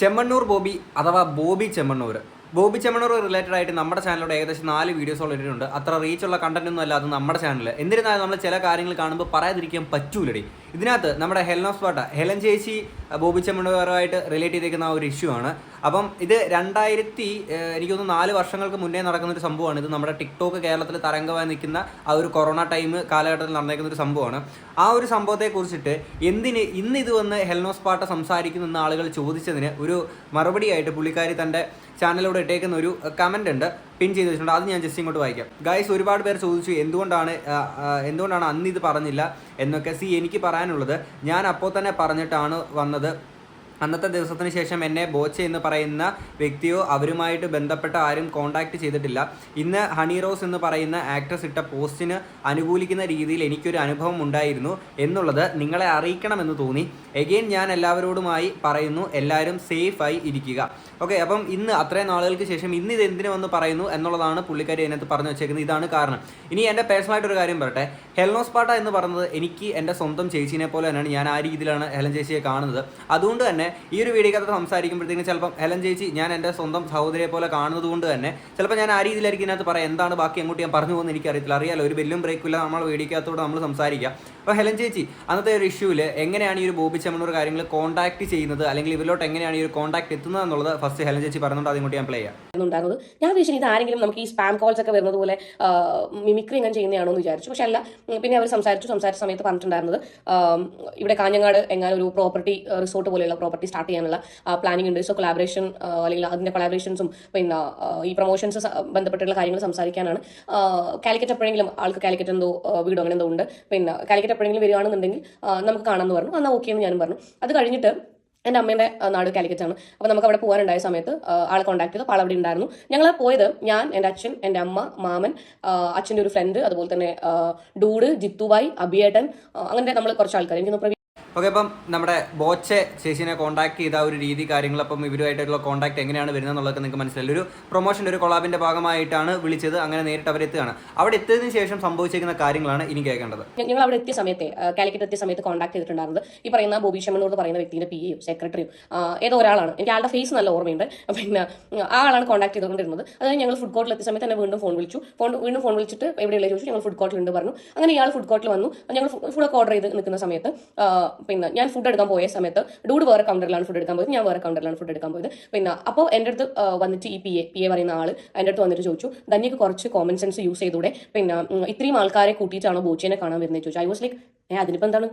ചെമ്മണ്ണൂർ ബോബി അഥവാ ബോബി ചെമ്മണ്ണൂർ. ബോബി ചെമ്മണ്ണൂർ റിലേറ്റഡ് ആയിട്ട് നമ്മുടെ ചാനലിലൂടെ ഏകദേശം നാല് വീഡിയോസോളം ഇട്ടിട്ടുണ്ട് അത്ര റീച്ചുള്ള കണ്ടന്റ് ഒന്നും അല്ല അത് നമ്മുടെ ചാനൽ എന്നിരുന്നാലും നമ്മൾ ചില കാര്യങ്ങൾ കാണുമ്പോൾ പറയാതിരിക്കാൻ പറ്റൂലടി. ഇതിനകത്ത് നമ്മുടെ ഹെലനോസ് പാട്ട ഹെലൻ ചേച്ചി ബോബി ചെമ്മണ്ണൂരുമായിട്ട് റിലേറ്റ് ചെയ്തേക്കുന്ന ഒരു ഇഷ്യൂ ആണ്. അപ്പം ഇത് രണ്ടായിരത്തി എനിക്ക് എനിക്കൊന്ന് നാല് വർഷങ്ങൾക്ക് മുന്നേ നടക്കുന്ന ഒരു സംഭവമാണ്. ഇത് നമ്മുടെ ടിക്ടോക്ക് കേരളത്തിൽ തരംഗമായി നിൽക്കുന്ന ആ ഒരു കൊറോണ ടൈം കാലഘട്ടത്തിൽ നടന്നേക്കുന്ന ഒരു സംഭവമാണ്. ആ ഒരു സംഭവത്തെ കുറിച്ചിട്ട് എന്തിന് ഇന്ന് ഇത് വന്ന് ഹെൽനോസ് പാട്ട സംസാരിക്കുന്ന ആളുകൾ ചോദിച്ചതിന് ഒരു മറുപടിയായിട്ട് പുള്ളിക്കാരി തന്റെ ചാനലിലൂടെ ഇട്ടേക്കുന്ന ഒരു കമന്റ് ഉണ്ട്. പിൻ ചെയ്ത് വെച്ചിട്ടുണ്ട്. അത് ഞാൻ ജസ്റ്റ് ഇങ്ങോട്ട് വായിക്കാം. ഗൈസ് ഒരുപാട് പേർ ചോദിച്ചു എന്തുകൊണ്ടാണ് എന്തുകൊണ്ടാണ് അന്ന് ഇത് പറഞ്ഞില്ല? എന്നൊക്കെ സി എനിക്ക് പറയാനുള്ളത്. ഞാൻ അപ്പോൾ തന്നെ പറഞ്ഞിട്ടാണ് വന്നത്. അന്നത്തെ ദിവസത്തിന് ശേഷം എന്നെ ബോച്ചെ എന്ന് പറയുന്ന വ്യക്തിയോ അവരുമായിട്ട് ബന്ധപ്പെട്ട ആരും കോണ്ടാക്ട് ചെയ്തിട്ടില്ല. ഇന്ന് ഹണി റോസ് എന്ന് പറയുന്ന ആക്ട്രസ് ഇട്ട പോസ്റ്റിന് അനുകൂലിക്കുന്ന രീതിയിൽ എനിക്കൊരു അനുഭവം ഉണ്ടായിരുന്നു എന്നുള്ളത് നിങ്ങളെ അറിയിക്കണമെന്ന് തോന്നി. എഗെയിൻ ഞാൻ എല്ലാവരോടുമായി പറയുന്നു എല്ലാവരും സേഫായി ഇരിക്കുക. ഓക്കെ അപ്പം ഇന്ന് അത്രയും നാളുകൾക്ക് ശേഷം ഇന്ന് ഇത് എന്തിനു വന്ന് പറയുന്നു എന്നുള്ളതാണ് പുള്ളിക്കാരി അതിനകത്ത് പറഞ്ഞു വെച്ചേക്കുന്നത്. ഇതാണ് കാരണം. ഇനി എന്റെ പേഴ്സണലായിട്ടൊരു കാര്യം പറയട്ടെ. ഹെൽനോസ്പാട്ട എന്ന് പറയുന്നത് എനിക്ക് എന്റെ സ്വന്തം ചേച്ചീനെ പോലെ തന്നെയാണ്. ഞാൻ ആ രീതിയിലാണ് ഹെലൻ ചേച്ചിയെ കാണുന്നത്. അതുകൊണ്ട് തന്നെ ഈ ഒരു വീഡിയോക്കകത്ത് സംസാരിക്കുമ്പോഴത്തേക്കും ചിലപ്പം ഹെലൻ ചേച്ചി ഞാൻ എന്റെ സ്വന്തം സഹോദരിയെ പോലെ കാണുന്നത് കൊണ്ട് തന്നെ ചിലപ്പോൾ ഞാൻ ആ രീതിയിലായിരിക്കും ഇതിനകത്ത് പറയാം എന്താണ് ബാക്കി എങ്ങോട്ട് ഞാൻ പറഞ്ഞു പോകുന്നത്? എനിക്കറിയത്തില്ല. അറിയാലോ ഒരു ബെല്ലും ബ്രേക്കും ഇല്ല നമ്മൾ വീഡിയോക്കകത്തോടെ നമ്മൾ സംസാരിക്കാം അപ്പോൾ ഹെലൻ ചേച്ചി അന്നത്തെ ഒരു ഇഷ്യൂവിൽ എങ്ങനെയാണ് ഈ ഒരു ബോബി കാര്യങ്ങൾ കോൺടാക്ട് ചെയ്യുന്നത്? അല്ലെങ്കിൽ ഇവരിലോട്ട് എങ്ങനെയാണ് ഈ ഒരു കോൺടാക്ട് എത്തുന്നത് എന്നുള്ളത് ഫസ്റ്റ് ഹെലൻ ചേച്ചി പറഞ്ഞുകൊണ്ട് അതും കൂടി ഞാൻ പ്ലേ ചെയ്യാം. ഞാൻ വിചാരിച്ചു ഇത് ആരെങ്കിലും നമുക്ക് ഈ സ്പാം കോൾസ് ഒക്കെ വരുന്നത് പോലെ മിമിക്രി ഇങ്ങനെ ചെയ്യുന്നതാണോ എന്ന് വിചാരിച്ചു. പക്ഷെ അല്ല പിന്നെ അവർ സംസാരിച്ചു സംസാരിച്ച സമയത്ത് പറഞ്ഞിട്ടുണ്ടായിരുന്നത് ഇവിടെ കാഞ്ഞങ്ങാട് എങ്ങനെ ഒരു പ്രോപ്പർട്ടി റിസോർട്ട് പോലെയുള്ള പ്രോപ്പർട്ടി സ്റ്റാർട്ട് ചെയ്യാനുള്ള പ്ലാനിംഗ് ഉണ്ട്. സോ കൊളാബറേഷൻ അല്ലെങ്കിൽ അതിന്റെ കൊളാബറേഷൻസും പിന്നെ ഈ പ്രൊമോഷൻസ് ബന്ധപ്പെട്ടുള്ള കാര്യങ്ങൾ സംസാരിക്കാനാണ്. കാലിക്കറ്റ് എപ്പോഴെങ്കിലും ആൾക്ക് കാലിക്കറ്റ് എന്തോ വീടോ അങ്ങനെ എന്തോ ഉണ്ട്. പിന്നെ കാലിക്കറ്റ് എപ്പോഴെങ്കിലും വരികയാണെന്നുണ്ടെങ്കിൽ നമുക്ക് കാണാമെന്ന് പറഞ്ഞു. എന്നാൽ ഓക്കെ എന്ന് ഞാനും പറഞ്ഞു. അത് കഴിഞ്ഞിട്ട് എന്റെ അമ്മേന്റെ ആ, നാട് കാലിക്കറ്റാണ്. അപ്പോൾ നമുക്ക് അവിടെ പോകാനുണ്ടായ സമയത്ത് ആളെ കോൺടാക്ട് ചെയ്തു. ആൾ അവിടെ ഉണ്ടായിരുന്നു. ഞങ്ങൾ പോയത് ഞാൻ എന്റെ അച്ഛൻ എന്റെ അമ്മ മാമൻ അച്ഛന്റെ ഒരു ഫ്രണ്ട് അതുപോലെ തന്നെ ഡൂഡ് ജിത്തുബായ് അബിയേട്ടൻ അങ്ങനെ നമ്മൾ കുറച്ച് ആൾക്കാർ എനിക്ക് ഓക്കെ അപ്പം നമ്മുടെ ബോച്ചെ ചേച്ചിനെ കോൺടാക്ട് ചെയ്ത ഒരു രീതി കാര്യങ്ങൾ അപ്പം ഇവരുമായിട്ടുള്ള കോൺടാക്ട് എങ്ങനെയാണ് വരുന്നത് എന്നുള്ളതൊക്കെ നിങ്ങൾക്ക് മനസ്സിലായി. ഒരു പ്രൊമോഷന്റെ ഒരു കൊളാബിന്റെ ഭാഗമായിട്ടാണ് വിളിച്ചത്. അങ്ങനെ നേരിട്ട് അവരെത്തുകയാണ് അവിടെ എത്തിയതിനു ശേഷം സംഭവിച്ചിരിക്കുന്ന കാര്യങ്ങളാണ് ഇനി കേൾക്കേണ്ടത്. ഞങ്ങൾ അവിടെ എത്തിയ സമയത്ത് കാലിക്കറ്റ് എത്തിയ സമയത്ത് കോൺടാക്ട് ചെയ്തിട്ടുണ്ടായിരുന്നത് ഈ പറയുന്ന ബോബി എന്ന് പറയുന്ന വ്യക്തിയുടെ പി എയും സെക്രട്ടറിയും ഏതോ ഒരാളാണ്. എനിക്ക് ആളുടെ ഫേസ് നല്ല ഓർമ്മയുണ്ട്. പിന്നെ ആ ആളാണ് കോൺടാക്ട് ചെയ്തുകൊണ്ടിരുന്നത്. അതായത് ഞങ്ങൾ ഫുഡ് കോർട്ടിൽ എത്തിയ സമയത്ത് എന്നെ വീണ്ടും ഫോൺ വിളിച്ചു. ഫോൺ വീണ്ടും ഫോൺ വിളിച്ചിട്ട് എവിടെയുള്ള ചോദിച്ചു ഞങ്ങൾ ഫുഡ് കോർട്ടിലുണ്ട് പറഞ്ഞു. അങ്ങനെ ഇയാൾ ഫുഡ് കോർട്ടിൽ വന്നു. ഞങ്ങൾ ഫുഡൊക്കെ ഓർഡർ ചെയ്ത് നിൽക്കുന്ന സമയത്ത് പിന്നെ ഞാൻ ഫുഡ് എടുക്കാൻ പോയ സമയത്ത് ഡൂഡ് വേറെ കൗണ്ടറിലാണ് ഫുഡ് എടുക്കാൻ പോയത് ഞാൻ വേറെ കൗണ്ടറിലാണ് ഫുഡ് എടുക്കാൻ പോയത്. പിന്നെ അപ്പോൾ എന്റെ അടുത്ത് വന്നിട്ട് ഈ പി എ പി എ പറയുന്ന ആൾ എന്റെ അടുത്ത് വന്നിട്ട് ചോദിച്ചു ധന്യക്ക് കുറച്ച് കോമൺ സെൻസ് യൂസ് ചെയ്തൂടെ? പിന്നെ ഇത്രയും ആൾക്കാരെ കൂട്ടിയിട്ടാണോ ബോച്ചേനെ കാണാൻ വരുന്നത് ചോദിച്ചു. ഐ വാസ് ലൈക്ക് ഏ അതിനിപ്പോൾ എന്താണ്?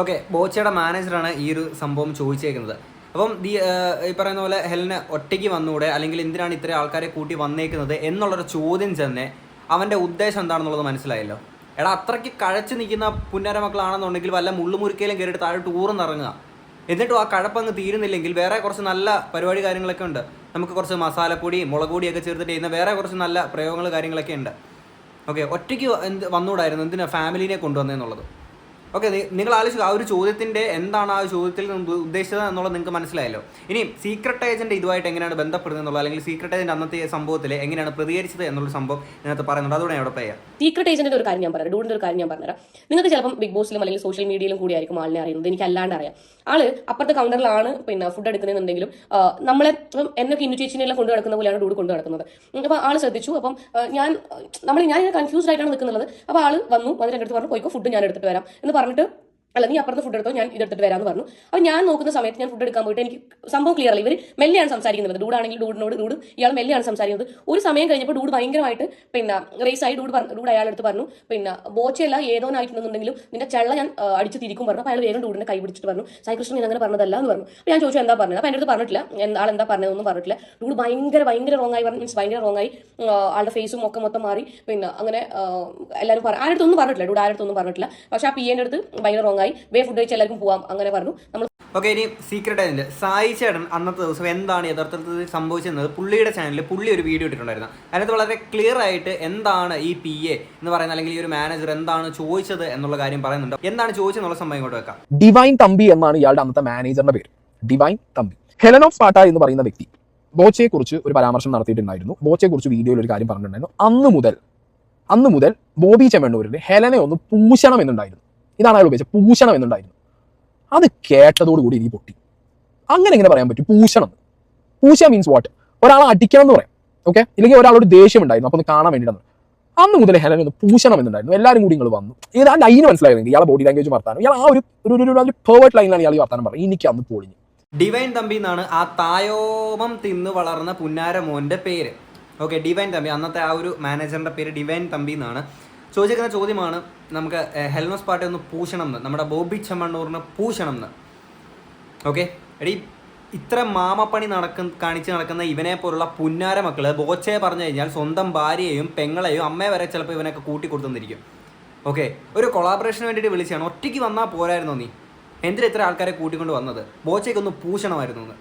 ഓക്കെ ബോച്ചയുടെ മാനേജറാണ് ഈ ഒരു സംഭവം ചോദിച്ചേക്കുന്നത്. അപ്പം ഈ പറയുന്ന പോലെ ഹെലിന് ഒറ്റയ്ക്ക് വന്നൂടെ? അല്ലെങ്കിൽ എന്തിനാണ് ഇത്രയും ആൾക്കാരെ കൂട്ടി വന്നേക്കുന്നത്? എന്നുള്ളൊരു ചോദ്യം തന്നെ അവന്റെ ഉദ്ദേശം എന്താണെന്നുള്ളത് മനസ്സിലായല്ലോ? എടാ അത്രയ്ക്ക് കഴച്ച് നിൽക്കുന്ന പുന്നര മക്കളാണെന്നുണ്ടെങ്കിൽ വല്ല മുള്ളുമുറിക്കയിലും കയറിയിട്ട് താഴെ ടൂറും ഇറങ്ങുക എന്നിട്ടും ആ കഴപ്പങ്ങ് തീരുന്നില്ലെങ്കിൽ വേറെ കുറച്ച് നല്ല പരിപാടി കാര്യങ്ങളൊക്കെ ഉണ്ട്. നമുക്ക് കുറച്ച് മസാലപ്പൊടി മുളക് പൊടിയൊക്കെ ചേർത്തിട്ട് ചെയ്യുന്ന വേറെ കുറച്ച് നല്ല പ്രയോഗങ്ങൾ കാര്യങ്ങളൊക്കെ ഉണ്ട്. ഓക്കെ ഒറ്റയ്ക്ക് എന്ത് വന്നുകൂടായിരുന്നു? എന്തിനാണ് ഫാമിലിനെ കൊണ്ടുവന്നതെന്നുള്ളത് ഓക്കെ നിങ്ങൾ ആലോചിക്കുക ആ ഒരു ചോദ്യത്തിന്റെ എന്താണ് ആ ചോദ്യത്തിൽ നിന്ന് ഉദ്ദേശിച്ചത് എന്നുള്ളത് നിങ്ങൾക്ക് മനസ്സിലായല്ലോ. ഇനി സീക്രട്ട് ഏജന്റ് ഇതുമായിട്ട് എങ്ങനെയാണ് ബന്ധപ്പെടുന്നത് അല്ലെങ്കിൽ സീക്രട്ട് ഏജന്റ് അന്നത്തെ സംഭവത്തിൽ എങ്ങനെയാണ് പ്രതികരിച്ചത് എന്നുള്ള സംഭവം ഇതിനകത്ത് പറയുന്നുണ്ട്. അതുകൊണ്ട് ഞാൻ അവിടെ പറയാം സീക്രട്ട് ഏജന്റിന്റെ ഒരു കാര്യം ഞാൻ പറയാം ഡൂഡിന്റെ ഒരു കാര്യം ഞാൻ പറഞ്ഞുതരാം. നിങ്ങൾക്ക് ചിലപ്പം ബിഗ് ബോസിലും അല്ലെങ്കിൽ സോഷ്യൽ മീഡിയയിലും കൂടി ആയിരിക്കും ആളിനെ അറിയുന്നത് എനിക്ക് അല്ലാണ്ട് അറിയാം. ആൾ അപ്പുറത്തെ കൗണ്ടറിലാണ് പിന്നെ ഫുഡ് എടുക്കുന്നതെന്നുണ്ടെങ്കിലും നമ്മളെ ഇപ്പം എന്നൊക്കെ ഇന്നു ചേച്ചിനെല്ലാം കൊണ്ടു നടക്കുന്ന പോലെയാണ് ഡൂഡ് കൊണ്ടു നടക്കുന്നത്. അപ്പോൾ ആൾ ശ്രദ്ധിച്ചു അപ്പം ഞാൻ നമ്മൾ ഞാൻ കൺഫ്യൂസ്ഡ് ആയിട്ടാണ് നിൽക്കുന്നത്. അപ്പോൾ ആൾ വന്നു വന്നിട്ട് എന്റെ അടുത്ത് പറഞ്ഞു പോയിക്കോ ഫുഡ് ഞാൻ എടുത്തിട്ട് വരാം എന്ന് പറഞ്ഞിട്ട് അല്ല നീ അപ്പുറത്ത് ഫുഡ് എടുത്തോ ഞാൻ ഇതെടുത്തിട്ട് വരാമെന്ന് പറഞ്ഞു. അപ്പോൾ ഞാൻ നോക്കുന്ന സമയത്ത് ഞാൻ ഫുഡ് എടുക്കാൻ പോയിട്ട് എനിക്ക് സംഭവം ക്ലിയർ അല്ല. ഇവർ മെല്ലെയാണ് സംസാരിക്കുന്നത്. ഡൂഡാണെങ്കിൽ ഡൂഡിനോട് ഡൂഡ് ഇയാൾ മെല്ലെയാണ് സംസാരിക്കുന്നത്. ഒരു സമയം കഴിഞ്ഞപ്പോൾ ഡൂഡ് ഭയങ്കരമായിട്ട് പിന്നെ റേസ് ആയി ഡൂഡ് പറഞ്ഞു ഡൂഡ് അയാളെടുത്ത് പറഞ്ഞു പിന്നെ ബോച്ചയല്ല ഏതോനായിട്ടുണ്ടെന്നുണ്ടെങ്കിലും നിന്റെ ചെള്ള ഞാൻ അടിച്ച് തിരിക്കും പറഞ്ഞു. അപ്പോൾ അയാൾ വേഗം ഡൂഡിനെ കൈ പിടിച്ചിട്ട് പറഞ്ഞു സായികൃഷ്ണൻ ഞാൻ അങ്ങനെ പറഞ്ഞതല്ല എന്ന് പറഞ്ഞു. അപ്പോൾ ഞാൻ ചോദിച്ചു എന്താ പറഞ്ഞത്? അപ്പോൾ എന്റെ അടുത്ത് പറഞ്ഞിട്ടില്ല ആൾ എന്താ പറഞ്ഞതെന്നും പറഞ്ഞിട്ടില്ല. ഡൂഡ് ഭയങ്കര ഭയങ്കര റോങ് ആയി മീൻസ് ഭയങ്കര റോങ് ആയി. ആളുടെ ഫേസും ഒക്കെ മൊത്തം മാറി. പിന്നെ അങ്ങനെ എല്ലാവരും പറഞ്ഞു ആരുടെ അടുത്തൊന്നും പറഞ്ഞിട്ടില്ല. ഡൂഡ് ആരുടെ അടുത്തൊന്നും പറഞ്ഞിട്ടില്ല. പക്ഷേ ആ പി എന്റെ അടുത്ത് ഭയങ്കര റോങ് ആയി വേ ഫുഡ് കഴിച്ച് എല്ലാവർക്കും പോവാം. അങ്ങനെ പറഞ്ഞു. നമ്മൾ ഓക്കെ ഇനി സീക്രട്ട് ഏജന്റ് സായി ചേട്ടൻ അന്നത്തെ ദിവസം എന്താണ് യഥാർത്ഥത്തിൽ സംഭവിച്ചത് പുള്ളിയുടെ ചാനലിൽ പുള്ളി ഒരു വീഡിയോ ഇട്ടിട്ടുണ്ടായിരുന്നു. അതിനകത്ത് വളരെ ക്ലിയർ ആയിട്ട് എന്താണ് ഈ പി എ എന്ന് പറയുന്ന അല്ലെങ്കിൽ ഈ ഒരു മാനേജർ എന്താണ് ചോദിച്ചത് എന്നുള്ള കാര്യം പറയുന്നുണ്ട്. എന്താണ് ചോദിച്ചെന്നുള്ള സംഭവം ഇങ്ങോട്ട് വെക്കാം. ഡിവൈൻ തമ്പി എന്നാണ് ഇയാളുടെ അന്നത്തെ മാനേജറിന്റെ പേര്. ഡിവൈൻ തമ്പി ഹെലൻ ഓഫ് പാട്ട എന്ന് പറയുന്ന വ്യക്തി ബോച്ചയെ കുറിച്ച് ഒരു പരാമർശം നടത്തിയിട്ടുണ്ടായിരുന്നു. ബോച്ചയെ കുറിച്ച് വീഡിയോയിൽ ഒരു കാര്യം പറഞ്ഞിട്ടുണ്ടായിരുന്നു. അന്ന് മുതൽ അന്ന് മുതൽ ബോബി ചെമ്മണ്ണൂരിന്റെ ഹെലനെ ഒന്ന് പൂശണം എന്നുണ്ടായിരുന്നു. ഇതാണ് അയാൾ ഉപയോഗിച്ചത് പൂഷണം എന്നുണ്ടായിരുന്നു. അത് കേട്ടതോടുകൂടി ഇനി പൊട്ടി. അങ്ങനെ എങ്ങനെ പറയാൻ പറ്റും. പൂഷണം പൂശ മീൻസ് വാട്ട് ഒരാളെ അടിക്കണം എന്ന് പറയാം. ഓക്കെ ഇല്ലെങ്കിൽ ഒരാളോട് ദേഷ്യം ഉണ്ടായിരുന്നു. അപ്പൊ ഒന്ന് കാണാൻ വേണ്ടിയിട്ടാണ്. അന്ന് മുതൽ ഹെലൻ ഒന്ന് പൂശണം എന്നുണ്ടായിരുന്നു. എല്ലാവരും കൂടി നിങ്ങൾ വന്നു. ഇത് ആ ലൈന് മനസ്സിലായിരുന്നു ഇയാളെ ബോഡി ലാംഗ്വേജ് വർത്താനം. ഇയാൾ ആ ഒരു ഒരു ഒരു- ലൈനിലാണ് ഇയാൾ വർത്താനം പറഞ്ഞത് എനിക്ക് അന്ന് പൊളിഞ്ഞു. ഡിവൈൻ തമ്പി എന്നാണ് ആ തായോമം തിന്ന് വളർന്ന പുന്നാരമോന്റെ പേര്. ഓക്കെ ഡിവൈൻ തമ്പി അന്നത്തെ ആ ഒരു മാനേജറിന്റെ പേര് ഡിവൈൻ തമ്പി എന്നാണ്. ചോദിക്കുന്ന ചോദ്യമാണ് നമുക്ക് ഹെൽമസ് പാട്ടെ ഒന്ന് പൂശണം എന്ന് നമ്മുടെ ബോബി ചെമ്മണ്ണൂറിന് പൂശണം എന്ന് ഓക്കെ? എടീ ഇത്ര മാമപ്പണി നടക്ക കാണിച്ച് നടക്കുന്ന ഇവനെ പോലുള്ള പുന്നാര മക്കൾ ബോച്ചയെ പറഞ്ഞു കഴിഞ്ഞാൽ സ്വന്തം ഭാര്യയെയും പെങ്ങളെയും അമ്മയെ വരെ ചിലപ്പോൾ ഇവനൊക്കെ കൂട്ടി കൊടുത്തുന്നിരിക്കും ഓക്കെ? ഒരു കൊളാബറേഷന് വേണ്ടിയിട്ട് വിളിച്ചാണ്. ഒറ്റയ്ക്ക് വന്നാൽ പോരായിരുന്നോ നീ? എന്തിനാ ഇത്ര ആൾക്കാരെ കൂട്ടിക്കൊണ്ട് വന്നത്? ബോച്ചയ്ക്ക് ഒന്ന് പൂഷണമായിരുന്നു എന്ന്.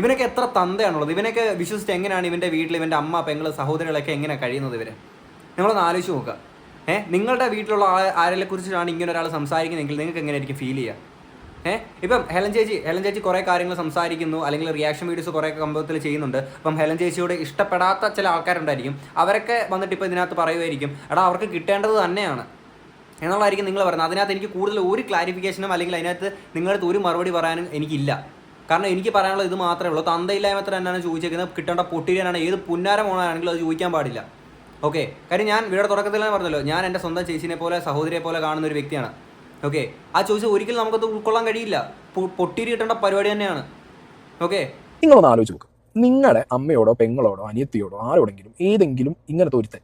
ഇവനൊക്കെ എത്ര തന്തയാണുള്ളത്? ഇവനൊക്കെ വിശ്വസിച്ച് എങ്ങനെയാണ് ഇവന്റെ വീട്ടിൽ ഇവന്റെ അമ്മ പെങ്ങൾ സഹോദരികളൊക്കെ എങ്ങനെ കഴിയുന്നത് ഇവർ? നിങ്ങളൊന്ന് ആലോചിച്ച് നോക്കുക. ഏഹ് നിങ്ങളുടെ വീട്ടിലുള്ള ആരെ കുറിച്ചിട്ടാണ് ഇങ്ങനെ ഒരാൾ സംസാരിക്കുന്നതെങ്കിൽ നിങ്ങൾക്ക് എങ്ങനെയായിരിക്കും ഫീൽ ചെയ്യുക? ഏഹ് ഇപ്പം ഹെലൻ ചേച്ചി ഹെലൻ ചേച്ചി കുറേ കാര്യങ്ങൾ സംസാരിക്കുന്നു അല്ലെങ്കിൽ റിയാക്ഷൻ വീഡിയോസ് കുറേ സംഭവത്തിൽ ചെയ്യുന്നുണ്ട്. അപ്പം ഹെലൻ ചേച്ചിയോട് ഇഷ്ടപ്പെടാത്ത ചില ആൾക്കാരുണ്ടായിരിക്കും. അവരൊക്കെ വന്നിട്ട് ഇപ്പോൾ ഇതിനകത്ത് പറയുമായിരിക്കും എടാ അവർക്ക് കിട്ടേണ്ടത് തന്നെയാണ്. എന്നുള്ളതായിരിക്കും നിങ്ങൾ പറയുന്നത്. അതിനകത്ത് എനിക്ക് കൂടുതൽ ഒരു ക്ലാരിഫിക്കേഷനും അല്ലെങ്കിൽ അതിനകത്ത് നിങ്ങളുടെ ഒരു മറുപടി പറയാനും എനിക്കില്ല. കാരണം എനിക്ക് പറയാനുള്ളത് ഇത് മാത്രമേ ഉള്ളൂ. തന്തയില്ലായ്മ എത്ര തന്നെയാണ് ചോദിച്ചേക്കുന്നത്? കിട്ടേണ്ട പൊട്ടിരിയാനാണ് ഏത് പുന്നാരം അത് ചോദിക്കാൻ പാടില്ല. ഓക്കെ കാര്യം ഞാൻ വീടെ തുടക്കത്തിൽ തന്നെ പറഞ്ഞല്ലോ. ഞാൻ എന്റെ സ്വന്തം ചേച്ചിനെ പോലെ സഹോദരിയെ പോലെ കാണുന്ന ഒരു വ്യക്തിയാണ്. ഓക്കെ ആ ചോദിച്ച ഒരിക്കലും നമുക്കത് ഉൾക്കൊള്ളാൻ കഴിയില്ല. പൊട്ടിരി കിട്ടേണ്ട പരിപാടി തന്നെയാണ്. ഓക്കെ നിങ്ങളൊന്ന് ആലോചിച്ച് നോക്ക്. നിങ്ങളുടെ അമ്മയോടോ പെങ്ങളോടോ അനിയത്തിയോടോ ആരോടെങ്കിലും ഏതെങ്കിലും ഇങ്ങനത്തെ ഒരുത്തൻ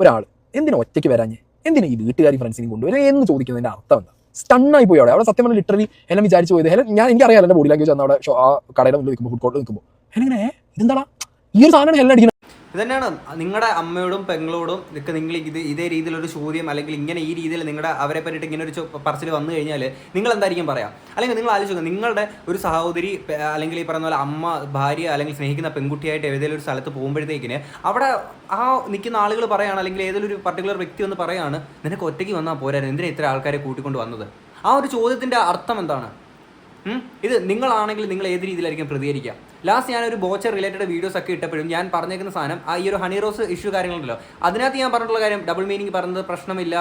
ഒരാൾ എന്തിനാ ഒറ്റയ്ക്ക് വരാഞ്ഞ്? എന്തിനാ ഈ വീട്ടുകാരി ഫ്രണ്ട്സിനെയും കൊണ്ടുവരും എന്ന് ചോദിക്കുന്നതിന്റെ അർത്ഥം എന്താ? സ്റ്റണ്ണായി പോയി അവിടെ. അവിടെ സത്യം പറഞ്ഞാൽ ലിറ്ററലി എന്നെ വിചാരിച്ചു പോയത്. ഹെലൻ ഞാൻ എനിക്കറിയാം എന്റെ ബോഡി ലാംഗ്വേജ് അന്ന് അവിടെ ആ കടയുടെ മുന്നിൽ നിൽക്കുമ്പോൾ ഫുഡ് കോർട്ടിൽ നിൽക്കുമ്പോൾ ഹെലിങ്ങനെ "ഏ, ഇതെന്താടാ? ഈ ഒരു സാധനമാണ് ഹെലൻ അടിക്കുന്നത് ഇതന്നെയാണ് നിങ്ങളുടെ അമ്മയോടും പെങ്ങളോടും ഒക്കെ നിങ്ങൾ ഇത് ഇതേ രീതിയിലൊരു ചോദ്യം അല്ലെങ്കിൽ ഇങ്ങനെ ഈ രീതിയിൽ നിങ്ങളുടെ അവരെ പറ്റിയിട്ട് ഇങ്ങനെ ഒരു പറച്ചിൽ വന്നു കഴിഞ്ഞാൽ നിങ്ങൾ എന്തായിരിക്കും പറയാം? അല്ലെങ്കിൽ നിങ്ങൾ ആലോചിച്ചു നിങ്ങളുടെ ഒരു സഹോദരി അല്ലെങ്കിൽ ഈ പറയുന്ന പോലെ അമ്മ ഭാര്യ അല്ലെങ്കിൽ സ്നേഹിക്കുന്ന പെൺകുട്ടിയായിട്ട് ഏതെങ്കിലും ഒരു സ്ഥലത്ത് പോകുമ്പോഴത്തേക്കിന് അവിടെ ആ നിൽക്കുന്ന ആളുകൾ പറയാണ് അല്ലെങ്കിൽ ഏതെങ്കിലും ഒരു പർട്ടിക്കുലർ വ്യക്തി ഒന്ന് പറയാണ് നിനക്ക് ഒറ്റയ്ക്ക് വന്നാൽ പോരായിരുന്നു. എന്തിനാ ഇത്ര ആൾക്കാരെ കൂട്ടിക്കൊണ്ട് വന്നത്? ആ ഒരു ചോദ്യത്തിന്റെ അർത്ഥം എന്താണ്? ഇത് നിങ്ങളാണെങ്കിൽ നിങ്ങൾ ഏത് രീതിയിലായിരിക്കും പ്രതികരിക്കുക ലാസ്റ്റ് ഞാൻ ഒരു ബോച്ചർ റിലേറ്റഡ് വീഡിയോസ് ഒക്കെ ഇട്ടപ്പോഴും ഞാൻ പറഞ്ഞേക്കുന്ന സാധനം ആ ഈ ഒരു ഹണി റോസ് ഇഷ്യൂ കാര്യങ്ങളുണ്ടല്ലോ. അതിനകത്ത് ഞാൻ പറഞ്ഞിട്ടുള്ള കാര്യം ഡബിൾ മീനിങ് പറഞ്ഞത് പ്രശ്നമില്ല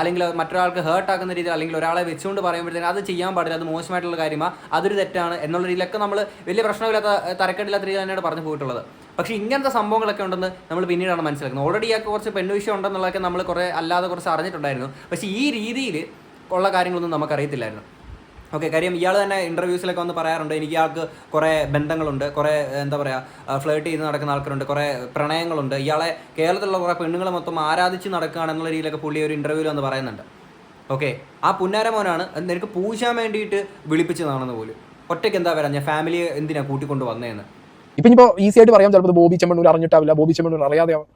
അല്ലെങ്കിൽ മറ്റൊരാൾക്ക് ഹേർട്ട് ആക്കുന്ന രീതിയിൽ അല്ലെങ്കിൽ ഒരാളെ വെച്ചുകൊണ്ട് പറയുമ്പോഴത്തേക്കും അത് ചെയ്യാൻ പാടില്ല അത് മോശമായിട്ടുള്ള കാര്യമാണ് അതൊരു തെറ്റാണ് എന്നുള്ള രീതിയിലൊക്കെ നമ്മൾ വലിയ പ്രശ്നമില്ലാത്ത തരക്കേടില്ലാത്ത രീതിയിൽ തന്നെയാണ് പറഞ്ഞു പോയിട്ടുള്ളത്. പക്ഷേ ഇങ്ങനത്തെ സംഭവങ്ങളൊക്കെ ഉണ്ടെന്ന് നമ്മൾ പിന്നീടാണ് മനസ്സിലാക്കുന്നത്. ഓൾറെഡി ഇയാൾക്ക് കുറച്ച് പെണ്ണുവിഷയം ഉണ്ടെന്നുള്ളതൊക്കെ നമ്മൾ കുറേ അല്ലാതെ കുറച്ച് അറിഞ്ഞിട്ടുണ്ടായിരുന്നു. പക്ഷേ ഈ രീതിയിൽ ഉള്ള കാര്യങ്ങളൊന്നും നമുക്കറിയത്തില്ലായിരുന്നു. ഓക്കെ കാര്യം ഇയാൾ തന്നെ ഇന്റർവ്യൂസിലൊക്കെ വന്ന് പറയാറുണ്ട്. എനിക്ക് ഇയാൾക്ക് കുറേ ബന്ധങ്ങളുണ്ട് കുറേ എന്താ പറയുക ഫ്ലേട്ട് ചെയ്ത് നടക്കുന്ന ആൾക്കാരുണ്ട് കുറേ പ്രണയങ്ങളുണ്ട്. ഇയാളെ കേരളത്തിലുള്ള കുറേ പെണ്ണുങ്ങൾ മൊത്തം ആരാധിച്ച് നടക്കുകയാണെന്നുള്ള രീതിയിലൊക്കെ പുള്ളി ഒരു ഇന്റർവ്യൂവിൽ വന്ന് പറയുന്നുണ്ട്. ഓക്കെ ആ പുന്നാരമോനാണ് നിനക്ക് പൂശാൻ വേണ്ടിയിട്ട് വിളിപ്പിച്ചതാണെന്ന് പോലും. ഒറ്റയ്ക്ക് എന്താ പറയാ ഞാൻ ഫാമിലിയെ എന്തിനാ കൂട്ടിക്കൊണ്ട് വന്നതെന്ന് ഇപ്പൊ ഇപ്പോൾ ഈസി ആയിട്ട് പറയാം ചിലപ്പോൾ ബോബി ചെമ്മണ്ണൂർ അറിഞ്ഞിട്ടാവില്ല. ബോബി ചെമ്മണ്ണൂർ അറിയാതെയാവും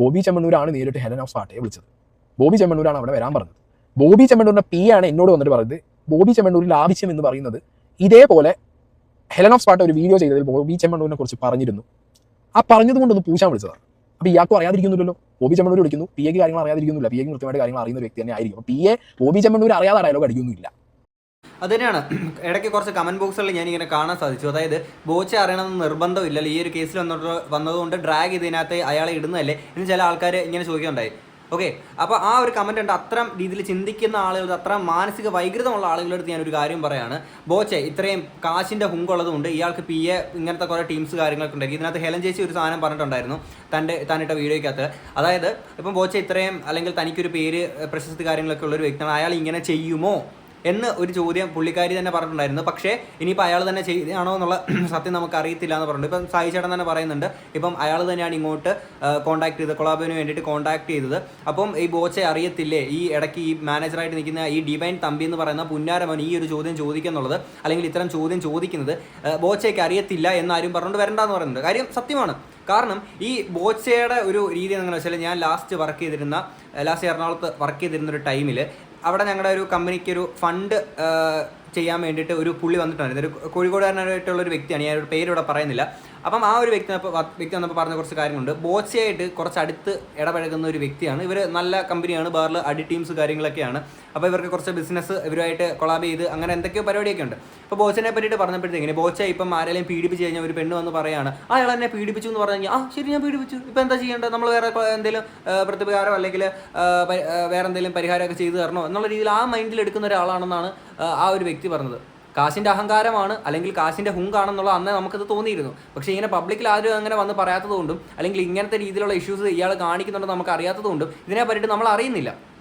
ബോബി ചെമ്മണ്ണൂരാണ് നേരിട്ട് ഹെലൻ ഓഫ് സ്പാട്ടയെ വിളിച്ചത്. ബോബി ചെമ്മണ്ണൂരാണ് അവിടെ വരാൻ പറഞ്ഞത്. ബോബി ചെമ്മണ്ണൂരിന്റെ പി ആണ് എന്നോട് വന്നിട്ട് പറഞ്ഞത് ബോബി ചെമ്മണ്ണൂരിൽ ആവശ്യം എന്ന് പറയുന്നത് ഇതേപോലെ ഹെലൻ ഓഫ് സ്പാട്ട് ഒരു വീഡിയോ ചെയ്തതിൽ ബോബി ചെമ്മണ്ണൂരിനെ കുറിച്ച് പറഞ്ഞിരുന്നു. ആ പറഞ്ഞത് കൊണ്ടൊന്ന് പൂശാൻ വിളിച്ചതാണ് അപ്പൊ ഇയാൾക്കും അറിയാതിരിക്കുന്നില്ലല്ലോ ബോബി ചെമ്മണ്ണൂർ വിളിക്കുന്നു. പി എക്ക് കാര്യങ്ങൾ അറിയാതിരിക്കുന്നില്ല പി എക്ക് കൃത്യമായിട്ട് കാര്യങ്ങൾ അറിയുന്ന വ്യക്തി തന്നെ ആയിരിക്കും. പി എ ബോബി ചെമ്മണ്ണൂർ അറിയാതെ ഡയലോഗ് അടിക്കുന്നില്ല അത് തന്നെയാണ്. ഇടയ്ക്ക് കുറച്ച് കമന്റ് ബോക്സുകളിൽ ഞാൻ ഇങ്ങനെ കാണാൻ സാധിച്ചു. അതായത് ബോച്ചെ അറിയണമെന്ന് നിർബന്ധമില്ലല്ലോ. ഈ ഒരു കേസിൽ വന്നിട്ട് വന്നതുകൊണ്ട് ഡ്രാഗ് ഇതിനകത്ത് അയാളെ ഇടുന്നതല്ലേ എന്ന് ചില ആൾക്കാർ ഇങ്ങനെ ചോദിക്കുകയുണ്ടായി ഓക്കെ അപ്പോൾ ആ ഒരു കമന്റ് ഉണ്ട് അത്തരം രീതിയിൽ ചിന്തിക്കുന്ന ആളുകൾ അത്ര മാനസിക വൈകൃതമുള്ള ആളുകളുടെ അടുത്ത് ഞാൻ ഒരു കാര്യം പറയാണ്. ബോച്ചെ ഇത്രയും കാശിന്റെ ഹുങ്കുള്ളതുകൊണ്ട് ഇയാൾക്ക് പി എ ഇങ്ങനത്തെ കുറേ ടീംസ് കാര്യങ്ങളൊക്കെ ഉണ്ടായിരിക്കും ഇതിനകത്ത് ഹെലൻ ചേച്ചി ഒരു സാധനം പറഞ്ഞിട്ടുണ്ടായിരുന്നു തന്റെ താനിട്ട വീഡിയോയ്ക്കകത്ത്. അതായത് ഇപ്പം ബോച്ചെ ഇത്രയും അല്ലെങ്കിൽ തനിക്കൊരു പേര് പ്രശസ്തി കാര്യങ്ങളൊക്കെ ഉള്ള ഒരു വ്യക്തിയാണ്. അയാൾ ഇങ്ങനെ ചെയ്യുമോ? എന്ന് ഒരു ചോദ്യം പുള്ളിക്കാരി തന്നെ പറഞ്ഞിട്ടുണ്ടായിരുന്നു. പക്ഷേ ഇനിയിപ്പോൾ അയാൾ തന്നെ ചെയ്താണോ എന്നുള്ള സത്യം നമുക്ക് അറിയത്തില്ല എന്ന് പറഞ്ഞിട്ട് ഇപ്പം സായി ചേട്ടൻ തന്നെ പറയുന്നുണ്ട്. ഇപ്പം അയാൾ തന്നെയാണ് ഇങ്ങോട്ട് കോൺടാക്ട് ചെയ്തത് കൊളാബിന് വേണ്ടിയിട്ട് കോൺടാക്ട് ചെയ്തത്. അപ്പം ഈ ബോച്ചെ അറിയത്തില്ലേ? ഈ ഇടയ്ക്ക് ഈ മാനേജറായിട്ട് നിൽക്കുന്ന ഈ ഡിവൈൻ തമ്പി എന്ന് പറയുന്ന പുന്നാരമൻ ഈ ഒരു ചോദ്യം ചോദിക്കുന്നുള്ളത് അല്ലെങ്കിൽ ഇത്തരം ചോദ്യം ചോദിക്കുന്നത് ബോച്ചയ്ക്ക് അറിയത്തില്ല എന്നാരും പറഞ്ഞുകൊണ്ട് വരണ്ടെന്ന് പറയുന്നുണ്ട്. കാര്യം സത്യമാണ്. കാരണം ഈ ബോച്ചയുടെ ഒരു രീതി എങ്ങനെ വെച്ചാൽ ഞാൻ ലാസ്റ്റ് വർക്ക് ചെയ്തിരുന്ന ലാസ്റ്റ് എറണാകുളത്ത് വർക്ക് ചെയ്തിരുന്ന ഒരു ടൈമിൽ അവിടെ ഞങ്ങളുടെ ഒരു കമ്പനിക്ക് ഒരു ഫണ്ട് ചെയ്യാൻ വേണ്ടിയിട്ട് ഒരു പുള്ളി വന്നിട്ടുണ്ടായിരുന്നു ഒരു കോഴിക്കോടുകാരനായിട്ടുള്ള ഒരു വ്യക്തിയാണ്. ഞാൻ ഒരു പേര് ഇവിടെ പറയുന്നില്ല. അപ്പം ആ ഒരു വ്യക്തി വ്യക്തി വന്നപ്പോൾ പറഞ്ഞ കുറച്ച് കാര്യങ്ങളുണ്ട്. ബോച്ചയായിട്ട് കുറച്ച് അടുത്ത് ഇടപഴകുന്ന ഒരു വ്യക്തിയാണ്. ഇവർ നല്ല കമ്പനിയാണ്. ബാറിൽ അടി ടീംസ് കാര്യങ്ങളൊക്കെയാണ്. അപ്പോൾ ഇവർക്ക് കുറച്ച് ബിസിനസ് ഇവരുമായിട്ട് കൊളാബ് ചെയ്ത് അങ്ങനെ എന്തൊക്കെയോ പരിപാടിയൊക്കെ ഉണ്ട്. അപ്പോൾ ബോച്ചനെ പറ്റിയിട്ട് പറഞ്ഞപ്പോഴത്തേക്കിന് ബോച്ച ഇപ്പം ആരെയും പീഡിപ്പിച്ച് കഴിഞ്ഞാൽ ഒരു പെണ്ണ് വന്ന് പറയുകയാണ് അയാൾ എന്നെ പീഡിപ്പിച്ചു എന്ന് പറഞ്ഞു കഴിഞ്ഞാൽ ആ ശരി ഞാൻ പീഡിപ്പിച്ചു. ഇപ്പം എന്താ ചെയ്യേണ്ടത്? നമ്മൾ വേറെ എന്തെങ്കിലും പ്രതിപകാരം അല്ലെങ്കിൽ വേറെ എന്തെങ്കിലും പരിഹാരമൊക്കെ ചെയ്തു തരണോ? എന്നുള്ള രീതിയിൽ ആ മൈൻഡിൽ എടുക്കുന്ന ഒരാളാണെന്നാണ് ആ, ഒരു വ്യക്തി പറഞ്ഞത്. കാശിന്റെ അഹങ്കാരമാണ് അല്ലെങ്കിൽ കാശിന്റെ ഹുങ്കാണെന്നുള്ള അന്നേ നമുക്കത് തോന്നിയിരുന്നു. പക്ഷേ ഇങ്ങനെ പബ്ലിക്കിൽ ആരും അങ്ങനെ വന്ന് പറയാത്തതുകൊണ്ടും അല്ലെങ്കിൽ ഇങ്ങനത്തെ രീതിയിലുള്ള ഇഷ്യൂസ് ഇയാൾ കാണിക്കുന്നുണ്ടെന്ന് നമുക്ക് അറിയാത്തതുകൊണ്ടും ഇതിനെ പറ്റിയിട്ട് നമ്മൾ അറിയുന്നില്ല.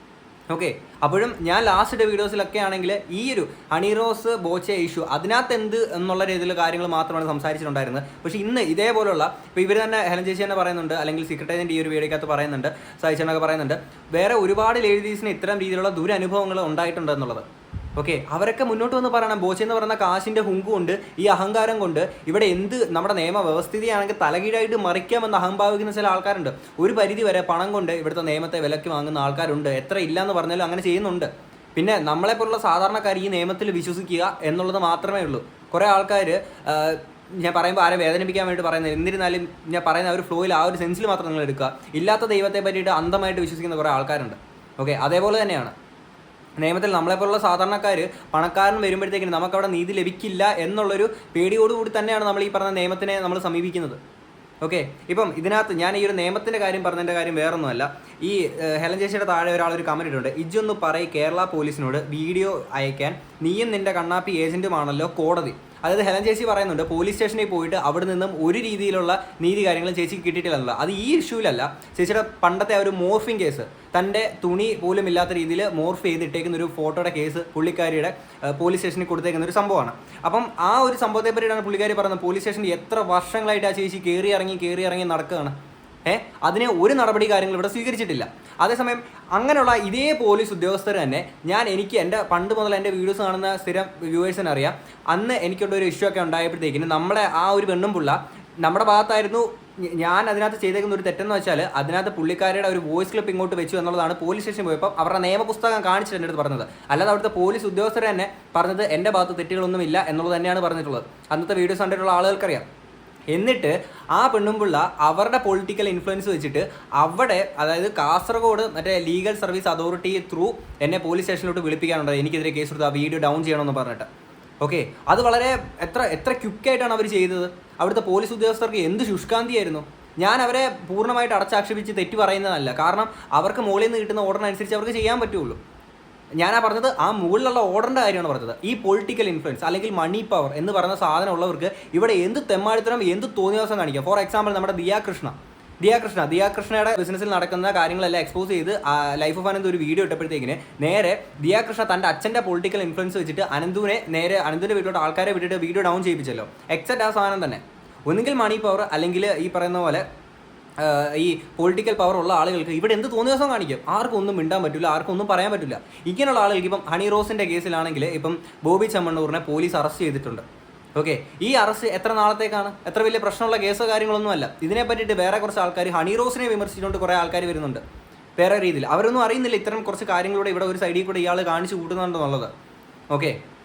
ഓക്കെ അപ്പോഴും ഞാൻ ലാസ്റ്റ് വീഡിയോസിലൊക്കെ ആണെങ്കിൽ ഈ ഒരു ഹണിറോസ് ബോച്ച ഇഷ്യൂ അതിനകത്ത് എന്ത് എന്നുള്ള രീതിയിലുള്ള കാര്യങ്ങൾ മാത്രമാണ് സംസാരിച്ചിട്ടുണ്ടായിരുന്നത്. പക്ഷേ ഇന്ന് ഇതേപോലുള്ള ഇപ്പോൾ ഇവർ തന്നെ ഹെലൻ ചേച്ചി തന്നെ പറയുന്നുണ്ട് അല്ലെങ്കിൽ സെക്രട്ടേറിയന്റെ ഈ ഒരു വീഡിയോക്കകത്ത് പറയുന്നുണ്ട് സഹിച്ചെന്നൊക്കെ പറയുന്നുണ്ട് വേറെ ഒരുപാട് ലേഡീസിന് ഇത്തരം രീതിയിലുള്ള ദുരനുഭവങ്ങൾ ഉണ്ടായിട്ടുണ്ട് എന്നുള്ളത്. ഓക്കെ അവരൊക്കെ മുന്നോട്ട് വന്ന് പറയണം. ബോച്ച എന്ന് പറയുന്ന കാശിന്റെ ഹുങ്കു കൊണ്ട് ഈ അഹങ്കാരം കൊണ്ട് ഇവിടെ എന്ത് നമ്മുടെ നിയമ വ്യവസ്ഥിതിയാണെങ്കിൽ തലകീഴായിട്ട് മറിക്കാമെന്ന് അഹംഭാവിക്കുന്ന ചില ആൾക്കാരുണ്ട്. ഒരു പരിധി വരെ പണം കൊണ്ട് ഇവിടുത്തെ നിയമത്തെ വിലക്ക് വാങ്ങുന്ന ആൾക്കാരുണ്ട്. എത്ര ഇല്ലാന്ന് പറഞ്ഞാലും അങ്ങനെ ചെയ്യുന്നുണ്ട്. പിന്നെ നമ്മളെപ്പോലുള്ള സാധാരണക്കാർ ഈ നിയമത്തിൽ വിശ്വസിക്കുക എന്നുള്ളത് മാത്രമേ ഉള്ളൂ. കുറേ ആൾക്കാർ ഞാൻ പറയുമ്പോൾ ആരെ വേദനിപ്പിക്കാൻ വേണ്ടി പറയുന്നത് എന്നിരുന്നാലും ഞാൻ പറയുന്ന ആ ഒരു ഫ്ലോയിൽ ആ ഒരു സെൻസിൽ മാത്രം നിങ്ങൾ എടുക്കുക. ഇല്ലാത്ത ദൈവത്തെ പറ്റിയിട്ട് അന്ധമായിട്ട് വിശ്വസിക്കുന്ന കുറേ ആൾക്കാരുണ്ട്. ഓക്കെ അതേപോലെ തന്നെയാണ്. നിയമത്തിൽ നമ്മളെപ്പോലുള്ള സാധാരണക്കാർ പണക്കാരൻ വരുമ്പോഴത്തേക്കിന് നമുക്കവിടെ നീതി ലഭിക്കില്ല എന്നുള്ളൊരു പേടിയോടുകൂടി തന്നെയാണ് നമ്മൾ ഈ പറഞ്ഞ നിയമത്തിനെ നമ്മൾ സമീപിക്കുന്നത്. ഓക്കെ? ഇപ്പം ഇതിനകത്ത് ഞാൻ ഈ ഒരു നിയമത്തിന്റെ കാര്യം പറഞ്ഞതിന്റെ കാര്യം വേറൊന്നുമല്ല. ഈ ഹെലൻ ചേച്ചിയുടെ താഴെ ഒരാൾ ഒരു കമന്റ് ഇട്ടുണ്ട് ഇജൊന്ന് പറയും കേരള പോലീസിനോട് വീഡിയോ അയക്കാൻ നീയും നിന്റെ കണ്ണാപ്പി ഏജന്റുമാണല്ലോ കോടതി. അതായത് ഹെലൻ ചേച്ചി പറയുന്നുണ്ട് പോലീസ് സ്റ്റേഷനിൽ പോയിട്ട് അവിടെ നിന്നും ഒരു രീതിയിലുള്ള നീതി കാര്യങ്ങളും ചേച്ചിക്ക് കിട്ടിയിട്ടില്ല അത് ഈ ഇഷ്യൂലല്ല. ചേച്ചിയുടെ പണ്ടത്തെ ഒരു മോർഫിംഗ് കേസ് തന്റെ തുണി പോലും ഇല്ലാത്ത രീതിയിൽ മോർഫ് ചെയ്തിട്ടേക്കുന്ന ഒരു ഫോട്ടോയുടെ കേസ് പുള്ളിക്കാരിയുടെ പോലീസ് സ്റ്റേഷനിൽ കൊടുത്തേക്കുന്ന ഒരു സംഭവമാണ്. അപ്പം ആ ഒരു സംഭവത്തെ പറ്റിയിട്ടാണ് പുള്ളിക്കാരി പറയുന്നത് പോലീസ് സ്റ്റേഷനിൽ എത്ര വർഷങ്ങളായിട്ട് ആ ചേച്ചി കയറി ഇറങ്ങി കയറി ഇറങ്ങി നടക്കുകയാണ്? ഏ? അതിനെ ഒരു നടപടി കാര്യങ്ങൾ ഇവിടെ സ്വീകരിച്ചിട്ടില്ല. അതേസമയം അങ്ങനെയുള്ള ഇതേ പോലീസ് ഉദ്യോഗസ്ഥർ തന്നെ ഞാൻ എനിക്ക് എന്റെ പണ്ട് മുതൽ എന്റെ വീഡിയോസ് കാണുന്ന സ്ഥിരം വ്യൂവേഴ്സിന് അറിയാം. അന്ന് എനിക്കുള്ള ഒരു ഇഷ്യൂ ഒക്കെ ഉണ്ടായപ്പോഴത്തേക്കിന് നമ്മുടെ ആ ഒരു പെണ്ണും പുള്ള നമ്മുടെ ഭാഗത്തായിരുന്നു ഞാൻ അതിനകത്ത് ചെയ്തേക്കുന്ന ഒരു തെറ്റെന്ന് വെച്ചാൽ അതിനകത്ത് പുള്ളിക്കാരുടെ ഒരു വോയിസ് ക്ലിപ്പ് ഇങ്ങോട്ട് വെച്ചു എന്നുള്ളതാണ് പോലീസ് സ്റ്റേഷൻ പോയപ്പോൾ അവരുടെ നിയമപുസ്തകം കാണിച്ചിട്ട് എന്റെ അടുത്ത് പറഞ്ഞത്. അല്ലാതെ അവിടുത്തെ പോലീസ് ഉദ്യോഗസ്ഥർ തന്നെ പറഞ്ഞത് എന്റെ ഭാഗത്ത് തെറ്റുകളൊന്നുമില്ല എന്നുള്ളത് തന്നെയാണ് പറഞ്ഞിട്ടുള്ളത്. അന്നത്തെ വീഡിയോസ് കണ്ടിട്ടുള്ള ആളുകൾക്കറിയാം. എന്നിട്ട് ആ പെണ്ണുമ്പിള്ള അവരുടെ പൊളിറ്റിക്കൽ ഇൻഫ്ലുവൻസ് വെച്ചിട്ട് അവിടെ അതായത് കാസർഗോഡ് മറ്റേ ലീഗൽ സർവീസ് അതോറിറ്റി ത്രൂ എന്നെ പോലീസ് സ്റ്റേഷനിലോട്ട് വിളിപ്പിക്കാനുണ്ട് എനിക്കെതിരെ കേസ് കൊടുത്ത് ആ വീഡിയോ ഡൗൺ ചെയ്യണമെന്ന് പറഞ്ഞിട്ട്. ഓക്കെ അത് വളരെ എത്ര എത്ര ക്വിക്കായിട്ടാണ് അവർ ചെയ്തത്? അവിടുത്തെ പോലീസ് ഉദ്യോഗസ്ഥർക്ക് എന്ത് ശുഷ്കാന്തിയായിരുന്നു? ഞാൻ അവരെ പൂർണമായിട്ട് അടച്ചാക്ഷേപിച്ച് തെറ്റ് പറയുന്നതല്ല കാരണം അവർക്ക് മുകളിൽ നിന്ന് കിട്ടുന്ന ഓർഡറിനനുസരിച്ച് അവർക്ക് ചെയ്യാൻ പറ്റുള്ളൂ. ഞാനാ പറഞ്ഞത് ആ മുകളിലുള്ള ഓർഡറിന്റെ കാര്യമാണ് പറഞ്ഞത്. ഈ പൊളിറ്റിക്കൽ ഇൻഫ്ലുവൻസ് അല്ലെങ്കിൽ മണി പവർ എന്ന് പറയുന്ന സാധനം ഉള്ളവർക്ക് ഇവിടെ എന്ത് തെമ്മാടിത്തരം എന്ത് തോന്നിയ ദിവസം കാണിക്കാം. ഫോർ എക്സാമ്പിൾ നമ്മുടെ ദിയാ കൃഷ്ണ ദിയാ കൃഷ്ണ ദിയാ കൃഷ്ണയുടെ ബിസിനസ്സിൽ നടക്കുന്ന കാര്യങ്ങളെല്ലാം എക്സ്പോസ് ചെയ്ത് ലൈഫ് ഓഫ് അനന്ത് ഒരു വീഡിയോ ഇട്ടപ്പോഴത്തേക്കിന് നേരെ ദിയാ കൃഷ്ണ തന്റെ അച്ഛന്റെ പൊളിറ്റിക്കൽ ഇൻഫ്ലുവൻസ് വെച്ചിട്ട് അനന്തുവിനെ നേരെ അനന്തുവിന്റെ വീട്ടിലോട്ട് ആൾക്കാരെ വിട്ടിട്ട് വീഡിയോ ഡൗൺ ചെയ്യിപ്പിച്ചല്ലോ. എക്സെറ്റ് ആ സാധനം തന്നെ. ഒന്നുകിൽ മണി പവർ അല്ലെങ്കിൽ ഈ പറയുന്ന പോലെ ഈ പൊളിറ്റിക്കൽ പവർ ഉള്ള ആളുകൾക്ക് ഇവിടെ എന്ത് തോന്നിയ ദിവസം കാണിക്കും? ആർക്കും ഒന്നും മിണ്ടാൻ പറ്റില്ല ആർക്കും ഒന്നും പറയാൻ പറ്റില്ല ഇങ്ങനെയുള്ള ആളുകൾക്ക് ഇപ്പം ഹണി റോസിന്റെ കേസിലാണെങ്കിൽ ഇപ്പം ബോബി ചമ്മണ്ണൂറിനെ പോലീസ് അറസ്റ്റ് ചെയ്തിട്ടുണ്ട്. ഓക്കെ ഈ അറസ്റ്റ് എത്ര നാളത്തേക്കാണ്? എത്ര വലിയ പ്രശ്നമുള്ള കേസോ കാര്യങ്ങളൊന്നും അല്ല. ഇതിനെ പറ്റിയിട്ട് വേറെ കുറച്ച് ആൾക്കാർ ഹണി റോസിനെ വിമർശിച്ചുകൊണ്ട് കുറേ ആൾക്കാർ വരുന്നുണ്ട്. വേറെ രീതിയിൽ. അവരൊന്നും അറിയുന്നില്ല ഇത്തരം കുറച്ച് കാര്യങ്ങളിലൂടെ ഇവിടെ ഒരു സൈഡിൽ കൂടെ ഇയാൾ കാണിച്ചു കൂട്ടുന്നുണ്ടെന്നുള്ളത്. ഓക്കെ